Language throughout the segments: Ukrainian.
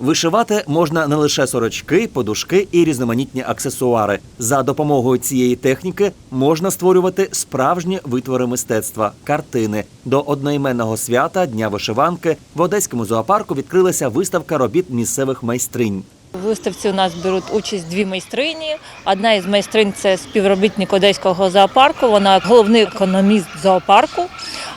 Вишивати можна не лише сорочки, подушки і різноманітні аксесуари. За допомогою цієї техніки можна створювати справжні витвори мистецтва картини. До одноіменного свята Дня вишиванки в Одеському зоопарку відкрилася виставка робіт місцевих майстринь. В виставці у нас беруть участь дві майстрині. Одна із майстринь це співробітник одеського зоопарку. Вона головний економіст зоопарку.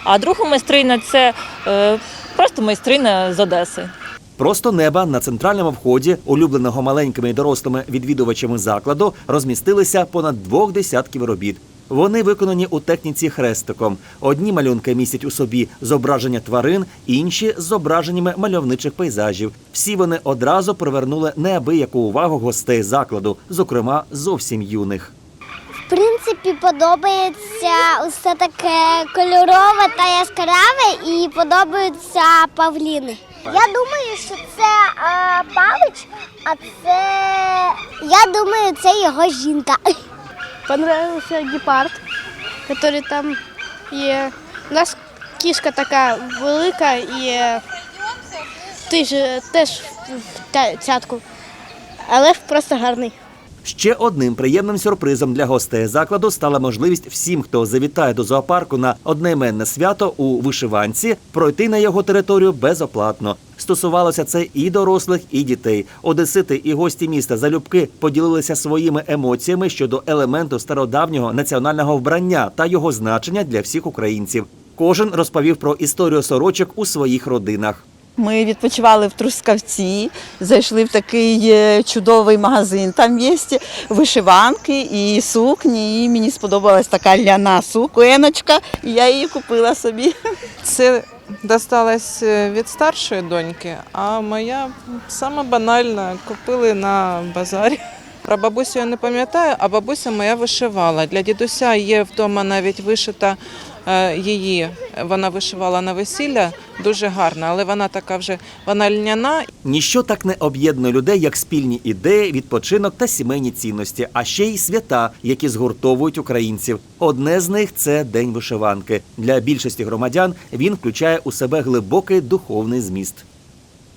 А друга майстриня це е, просто майстриня з Одеси. Просто неба на центральному вході, улюбленого маленькими і дорослими відвідувачами закладу, розмістилися понад двох десятків робіт. Вони виконані у техніці хрестиком. Одні малюнки містять у собі зображення тварин, інші зображеннями мальовничих пейзажів. Всі вони одразу привернули неабияку увагу гостей закладу, зокрема зовсім юних. В принципі, подобається усе таке кольорове та яскраве і подобаються павліни. Я думаю, що це а, павич, а це я думаю, це його жінка. Понравився гепард, який там є. У нас кішка така велика і ти ж теж в цятку, але просто гарний. Ще одним приємним сюрпризом для гостей закладу стала можливість всім, хто завітає до зоопарку на одноіменне свято у вишиванці, пройти на його територію безоплатно. Стосувалося це і дорослих, і дітей. Одесити і гості міста залюбки поділилися своїми емоціями щодо елементу стародавнього національного вбрання та його значення для всіх українців. Кожен розповів про історію сорочок у своїх родинах. Ми відпочивали в Трускавці, зайшли в такий е, чудовий магазин. Там є вишиванки і сукні. І мені сподобалась така ляна сукеночка, і я її купила собі. Це досталось е, від старшої доньки, а моя сама банальна купили на базарі. Про бабусю я не пам'ятаю, а бабуся моя вишивала. Для дідуся є вдома навіть вишита е, її. Вона вишивала на весілля дуже гарна, але вона така вже вона льняна Ніщо так не об'єднує людей, як спільні ідеї, відпочинок та сімейні цінності, а ще й свята, які згуртовують українців. Одне з них це День вишиванки. Для більшості громадян він включає у себе глибокий духовний зміст.